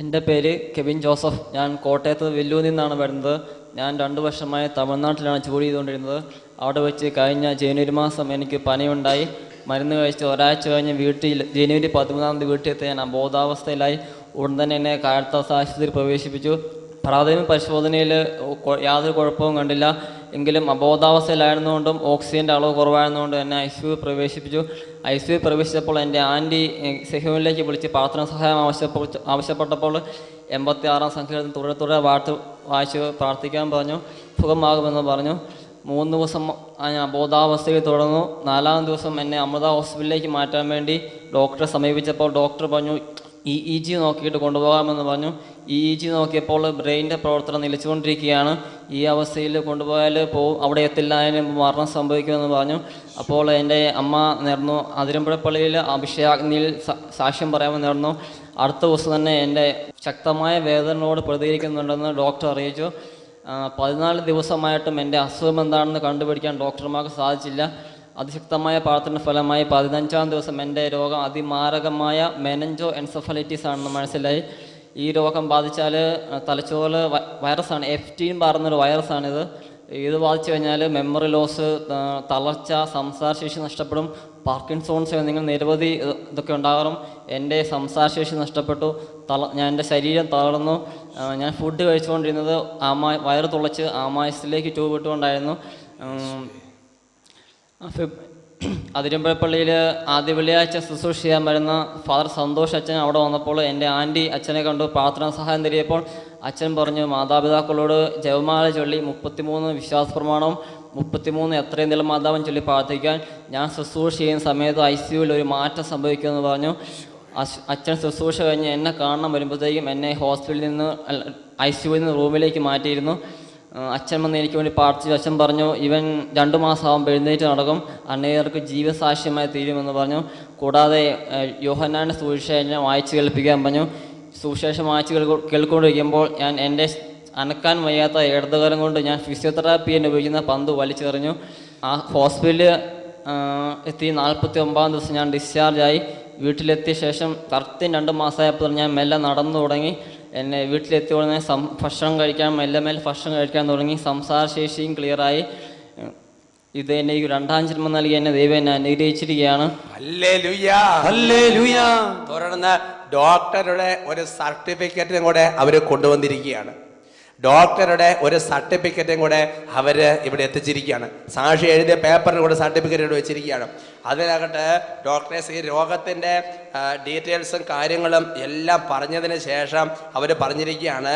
എന്റെ പേര് Kevin Joseph. ഞാൻ കോട്ടയത്ത് വെല്ലൂരിൽ നിന്നാണ് വരുന്നത്. ഞാൻ രണ്ട് വർഷമായി തമിഴ്നാട്ടിലാണ് ജോലി ചെയ്തുകൊണ്ടിരുന്നത്. അവിടെ വെച്ച് കഴിഞ്ഞ ജനുവരി മാസം എനിക്ക് പനിയുണ്ടായി. മരുന്ന് കഴിച്ച് ഒരാഴ്ച കഴിഞ്ഞ് വീട്ടിൽ ജനുവരി പതിമൂന്നാം തീയതി വീട്ടിൽ എത്തി ഞാൻ അബോധാവസ്ഥയിലായി. ഉടൻ തന്നെ എന്നെ കാഴ്ത്താസ് ആശുപത്രിയിൽ പ്രവേശിപ്പിച്ചു. പ്രാഥമിക പരിശോധനയിൽ യാതൊരു കുഴപ്പവും കണ്ടില്ല. എങ്കിലും അബോധാവസ്ഥയിലായിരുന്നുകൊണ്ടും ഓക്സിജന്റെ അളവ് കുറവായിരുന്നുകൊണ്ടും എന്നെ ഐ സിയു പ്രവേശിപ്പിച്ചു. ഐ സിയു പ്രവേശിച്ചപ്പോൾ എന്റെ ആന്റി സെഹ്യൂനിലേക്ക് വിളിച്ച് പ്രാർത്ഥന സഹായം ആവശ്യപ്പെട്ട ആവശ്യപ്പെട്ടപ്പോൾ എൺപത്തി ആറാം സംഖ്യയിൽ തുടരെ തുടരെ വാർത്ത വായിച്ച് പ്രാർത്ഥിക്കാൻ പറഞ്ഞു. സുഖമാകുമെന്ന് പറഞ്ഞു. മൂന്ന് ദിവസം ഞാൻ അബോധാവസ്ഥയിൽ തുടർന്നു. നാലാം ദിവസം എന്നെ അമൃത ഹോസ്പിറ്റലിലേക്ക് മാറ്റാൻ വേണ്ടി ഡോക്ടറെ സമീപിച്ചപ്പോൾ ഡോക്ടർ പറഞ്ഞു ഇ ഇ ജി നോക്കിയിട്ട് കൊണ്ടുപോകാമെന്ന് പറഞ്ഞു. ഇ ഇ ജി നോക്കിയപ്പോൾ ബ്രെയിനിന്റെ പ്രവർത്തനം നിലച്ചുകൊണ്ടിരിക്കുകയാണ്. ഈ അവസ്ഥയിൽ കൊണ്ടുപോയാൽ പോവും അവിടെ എത്തില്ല അതിന് മരണം സംഭവിക്കുമെന്ന് പറഞ്ഞു. അപ്പോൾ എന്റെ അമ്മ നേർന്നു. അതിരമ്പുഴ പള്ളിയിൽ അഭിഷേകാഗ്നിയിൽ സാക്ഷ്യം പറയാമെന്ന് നേർന്നു. അടുത്ത ദിവസം തന്നെ എന്റെ ശക്തമായ വേദനയോട് പ്രതികരിക്കുന്നുണ്ടെന്ന് ഡോക്ടർ അറിയിച്ചു. പതിനാല് ദിവസമായിട്ടും എന്റെ അസുഖം എന്താണെന്ന് കണ്ടുപിടിക്കാൻ ഡോക്ടർമാർക്ക് സാധിച്ചില്ല. അതിശക്തമായ പ്രാർത്ഥന ഫലമായി പതിനഞ്ചാം ദിവസം എന്റെ രോഗം അതിമാരകമായ മെനഞ്ചോ എൻസഫലൈറ്റിസ് ആണെന്ന് മനസ്സിലായി. ഈ രോഗം ബാധിച്ചാൽ തലച്ചോറ് വൈറസാണ്. എഫ്റ്റീൻ പറഞ്ഞൊരു വൈറസാണിത്. ഇത് ബാധിച്ചു കഴിഞ്ഞാൽ മെമ്മറി ലോസ് തളർച്ച സംസാരശേഷി നഷ്ടപ്പെടും. പാർക്കിൻസോൺസ് എന്നിങ്ങനെ നിരവധി ഇത് ഇതൊക്കെ ഉണ്ടാകാറും. എന്റെ സംസാരശേഷി നഷ്ടപ്പെട്ടു. തള ഞാൻ എന്റെ ശരീരം തളർന്നു. ഞാൻ ഫുഡ് കഴിച്ചുകൊണ്ടിരുന്നത് ആമാ വയറ് തുളച്ച് ആമായസിലേക്ക് ട്യൂബ് ഇട്ടുകൊണ്ടായിരുന്നു അതിരമ്പഴപ്പള്ളിയിൽ ആദ്യ വെള്ളിയാഴ്ച ശുശ്രൂഷ ചെയ്യാൻ വരുന്ന ഫാദർ സന്തോഷ് അച്ഛൻ അവിടെ വന്നപ്പോൾ എന്റെ ആന്റി അച്ഛനെ കണ്ടു പ്രാർത്ഥനാ സഹായം തരിയപ്പോൾ അച്ഛൻ പറഞ്ഞു മാതാപിതാക്കളോട് ജപമാല ചൊല്ലി മുപ്പത്തിമൂന്ന് വിശ്വാസ പ്രമാണവും മുപ്പത്തിമൂന്ന് എത്രയും നില മാതാവൻ ചൊല്ലി പ്രാർത്ഥിക്കാൻ. ഞാൻ ശുശ്രൂഷ ചെയ്യുന്ന സമയത്ത് ഐ സിയുവിൽ ഒരു മാറ്റം സംഭവിക്കുമെന്ന് പറഞ്ഞു. അച്ഛൻ ശുശ്രൂഷ കഴിഞ്ഞ് എന്നെ കാണാൻ വരുമ്പോഴത്തേക്കും എന്നെ ഹോസ്പിറ്റലിൽ നിന്ന് ഐ സിയുവിൽ നിന്ന് റൂമിലേക്ക് മാറ്റിയിരുന്നു. അച്ഛൻ വന്ന് എനിക്ക് വേണ്ടി പ്രാർത്ഥിച്ചു. അച്ഛൻ പറഞ്ഞു ഇവൻ രണ്ടു മാസമാകുമ്പോൾ എഴുന്നേറ്റ് നടക്കും. അനേകർക്ക് ജീവസാക്ഷ്യമായി തീരുമെന്ന് പറഞ്ഞു. കൂടാതെ യോഹന്നാന്റെ സുവിശേഷം വായിച്ചു കേൾപ്പിക്കാൻ പറഞ്ഞു. സുവിശേഷം വായിച്ച് കേൾക്കൊ- കേൾക്കൊണ്ടിരിക്കുമ്പോൾ ഞാൻ എന്റെ അനക്കാൻ വയ്യാത്ത ഇടതുകാലം കൊണ്ട് ഞാൻ ഫിസിയോതെറാപ്പി എന്ന് ഉപയോഗിക്കുന്ന പന്ത് വലിച്ചെറിഞ്ഞു. ആ ഹോസ്പിറ്റലിൽ എത്തി. നാൽപ്പത്തി ഒമ്പതാം ദിവസം ഞാൻ ഡിസ്ചാർജായി വീട്ടിലെത്തിയ ശേഷം കറക്റ്റ് രണ്ട് മാസമായപ്പോൾ ഞാൻ മെല്ലെ നടന്നു തുടങ്ങി. എന്നെ വീട്ടിലെത്തിയ ഉടനെ സം ഭക്ഷണം കഴിക്കാൻ മെല്ലെ മെല്ലെ ഭക്ഷണം കഴിക്കാൻ തുടങ്ങി സംസാരശേഷിയും ക്ലിയറായി ഇത് എന്നെ ഈ രണ്ടാം ജന്മം നൽകി എന്നെ ദൈവം എന്നെ അനുഗ്രഹിച്ചിരിക്കുകയാണ്. ഡോക്ടറുടെ ഒരു സർട്ടിഫിക്കറ്റും കൂടെ അവർ കൊണ്ടുവന്നിരിക്കുകയാണ്. ഡോക്ടറുടെ ഒരു സർട്ടിഫിക്കറ്റും കൂടെ അവർ ഇവിടെ എത്തിച്ചിരിക്കുകയാണ്. സാക്ഷി എഴുതിയ പേപ്പറിന് കൂടെ സർട്ടിഫിക്കറ്റ് ഇവിടെ വെച്ചിരിക്കുകയാണ്. അതിനകത്ത് ഡോക്ടേഴ്സ് ഈ രോഗത്തിന്റെ ഡീറ്റെയിൽസും കാര്യങ്ങളും എല്ലാം പറഞ്ഞതിന് ശേഷം അവർ പറഞ്ഞിരിക്കുകയാണ്.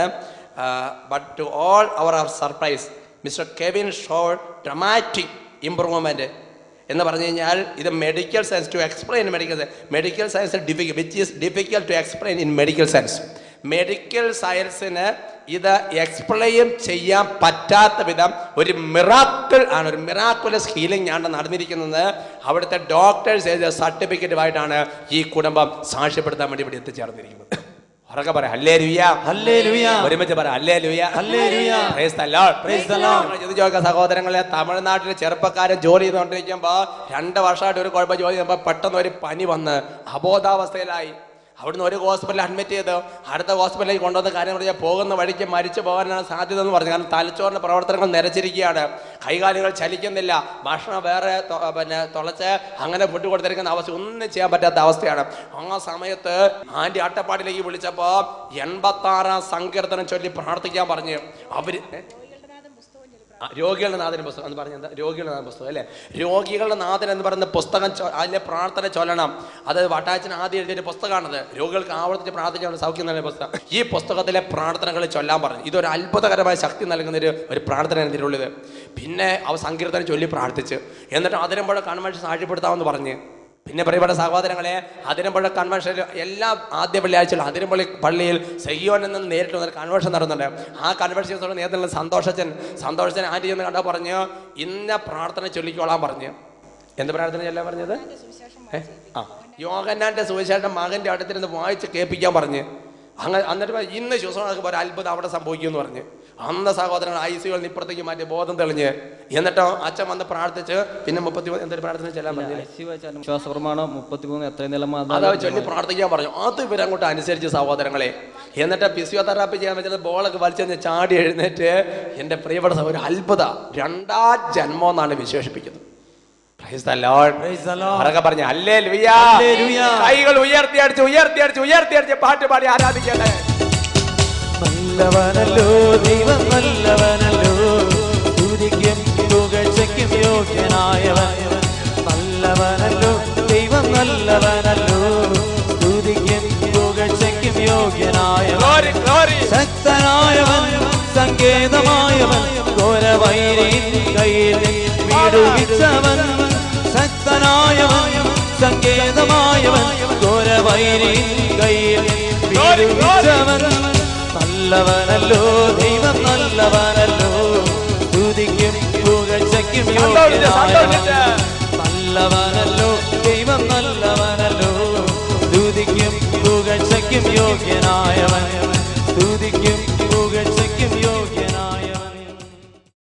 But to all our surprise Mister Kevin show dramatic improvement എന്ന് പറഞ്ഞു കഴിഞ്ഞാൽ ഇത് medical science to explain medical science medical science difficult which is difficult to explain in medical science medical സയൻസിന് ഇത് എക്സ്പ്ലെയിൻ ചെയ്യാൻ പറ്റാത്ത വിധം ഒരു മിറാക്കിൾ ആണ് ഒരു മിറാക്കുലസ് ഹീലിംഗ് ആണ് നടന്നിരിക്കുന്നത് അവിടുത്തെ ഡോക്ടേഴ്സ് എഴുതിയ സർട്ടിഫിക്കറ്റുമായിട്ടാണ് ഈ കുടുംബം സാക്ഷ്യപ്പെടുത്താൻ വേണ്ടി ഇവിടെ എത്തിച്ചേർന്നിരിക്കുന്നത് ഉറക്കെ പറയാം ഹല്ലേ ലുയ്യ ഹല്ലേലൂയ. ഒരുമിച്ച് പറ ഹല്ലേ ലുയ. ലുയ praise Lord. Praise the Lord. നിങ്ങൾ ചിന്തിച്ച് നോക്കുക സഹോദരങ്ങളെ തമിഴ്നാട്ടിലെ ചെറുപ്പക്കാരൻ ജോലി ചെയ്തുകൊണ്ടിരിക്കുമ്പോൾ രണ്ട് വർഷമായിട്ട് ഒരു കുഴപ്പം ജോലി ചെയ്യുമ്പോൾ പെട്ടെന്ന് ഒരു പനി വന്ന് അബോധാവസ്ഥയിലായി അവിടുന്ന് ഒരു ഹോസ്പിറ്റലിൽ അഡ്മിറ്റ് ചെയ്ത് അടുത്ത ഹോസ്പിറ്റലിലേക്ക് കൊണ്ടുവന്ന കാര്യം പറഞ്ഞാൽ പോകുന്ന വഴിക്ക് മരിച്ചു പോകാനാണ് സാധ്യത എന്ന് പറഞ്ഞു. കാരണം തലച്ചോറിന്റെ പ്രവർത്തനങ്ങൾ നിരച്ചിരിക്കുകയാണ്. കൈകാലുകൾ ചലിക്കുന്നില്ല. ഭക്ഷണം വേറെ പിന്നെ തുളച്ച് അങ്ങനെ ഫുഡ് കൊടുത്തിരിക്കുന്ന അവസ്ഥ ഒന്നും ചെയ്യാൻ പറ്റാത്ത അവസ്ഥയാണ്. ആ സമയത്ത് ആന്റി അട്ടപ്പാടിലേക്ക് വിളിച്ചപ്പോൾ എൺപത്താറാം സങ്കീർത്തനം ചൊല്ലി പ്രാർത്ഥിക്കാൻ പറഞ്ഞു? ആ, രോഗികളുടെ നാഥന പുസ്തകം എന്ന് പറഞ്ഞ രോഗികളുടെ നാഥൻ പുസ്തകം അല്ലേ? രോഗികളുടെ നാഥൻ എന്ന് പറയുന്ന പുസ്തകം അതിലെ പ്രാർത്ഥന ചൊല്ലണം. അത് വട്ടാച്ചൻ ആദ്യം എഴുതിയ പുസ്തകമാണത്. രോഗികൾക്ക് ആവർത്തിച്ച് പ്രാർത്ഥിക്കാനുള്ള സൗഖ്യം നൽകുന്ന പുസ്തകം. ഈ പുസ്തകത്തിലെ പ്രാർത്ഥനകൾ ചൊല്ലാൻ പറഞ്ഞു. ഇതൊരു അത്ഭുതകരമായ ശക്തി നൽകുന്ന ഒരു പ്രാർത്ഥന ഇതിലുള്ളത് പിന്നെ അവ സങ്കീർത്തനം ചൊല്ലി പ്രാർത്ഥിച്ച്. എന്നിട്ട് അതിനുമ്പോൾ കൺവെൻഷൻ സാക്ഷ്യപ്പെടുത്താമെന്ന് പറഞ്ഞ്. പിന്നെ പ്രിയപ്പെട്ട സഹോദരങ്ങളെ അതിരമ്പുഴ കൺവെൻഷൻ എല്ലാ ആദ്യ വെള്ളിയാഴ്ചയിലും അതിരമ്പള്ളി പള്ളിയിൽ സെയ്യോൻ എന്ന് നേരിട്ട് വന്നൊരു കൺവെൻഷൻ നടന്നുണ്ട് ആ കൺവെൻഷൻ നേതൃത്വം സന്തോഷച്ചൻ സന്തോഷച്ചൻ ആന്റി എന്ന് കണ്ടാൽ പറഞ്ഞു ഇന്ന പ്രാർത്ഥന ചൊല്ലിക്കോളാൻ പറഞ്ഞു. എന്ത് പ്രാർത്ഥന ചൊല്ലാൻ പറഞ്ഞത്? ആ യോഗന്നാന്റെ സുവിശേഷം മകന്റെ അടുത്തിരുന്ന് വായിച്ച് കേൾപ്പിക്കാൻ പറഞ്ഞ്. അങ്ങനെ എന്നിട്ട് ഇന്ന് ശുശ്രൂഷ ഒരു അത്ഭുതം അവിടെ സംഭവിക്കുമെന്ന് പറഞ്ഞ്. അന്ന സഹോദരൻ ഐ സികളിൽ ഇപ്പുറത്തേക്ക് മാറ്റി ബോധം തെളിഞ്ഞ് എന്നിട്ടോ അച്ഛൻ വന്ന് പ്രാർത്ഥിച്ച് പിന്നെ മുപ്പത്തി എന്തൊരു പ്രാർത്ഥന ചെല്ലാൻ പറഞ്ഞു അതാ ചൊല്ലി പ്രാർത്ഥിക്കാൻ പറഞ്ഞു. അത് ഇവരങ്ങോട്ട് അനുസരിച്ച് സഹോദരങ്ങളെ. എന്നിട്ട് ഫിസിയോതെറാപ്പി ചെയ്യാൻ വെച്ചാൽ ബോളൊക്കെ വലിച്ചെന്ന് ചാടി എഴുന്നേറ്റ് എന്റെ പ്രിയപ്പെട്ട ഒരു അത്ഭുത. രണ്ടാ ജന്മം എന്നാണ് വിശേഷിപ്പിക്കുന്നത്. പറഞ്ഞ അല്ലേ ലുയാ കൈകൾ ഉയർത്തി അടിച്ച് ഉയർത്തി അടിച്ച് ഉയർത്തി അടിച്ച് പാട്ട് പാടി ആരാധിക്കട്ടെ. നല്ലവനല്ലോ ദൈവം നല്ലവനല്ലോ. സ്തുതിക്കും പുകഴ്ചയ്ക്കും യോഗ്യനായവൻ. നല്ലവനല്ലോ ദൈവം നല്ലവനല്ലോ. സ്തുതിക്കും പുകഴ്ചയ്ക്കും യോഗ്യനായവൻ. ശക്തനായവൻ സങ്കേതമായവൻ. ഘോരവൈരി കയ്യിൽ വിടുവിച്ചവൻ ശക്തനായവൻ സങ്കേതമായവൻ. ഘോരവൈരി കയ്യിൽ വിടുവിച്ചവൻ നല്ലവനല്ലോ ദൈവം നല്ലവനല്ലോ സ്തുതിക്കും പുകഴ്ചയ്ക്കും. നല്ലവനല്ലോ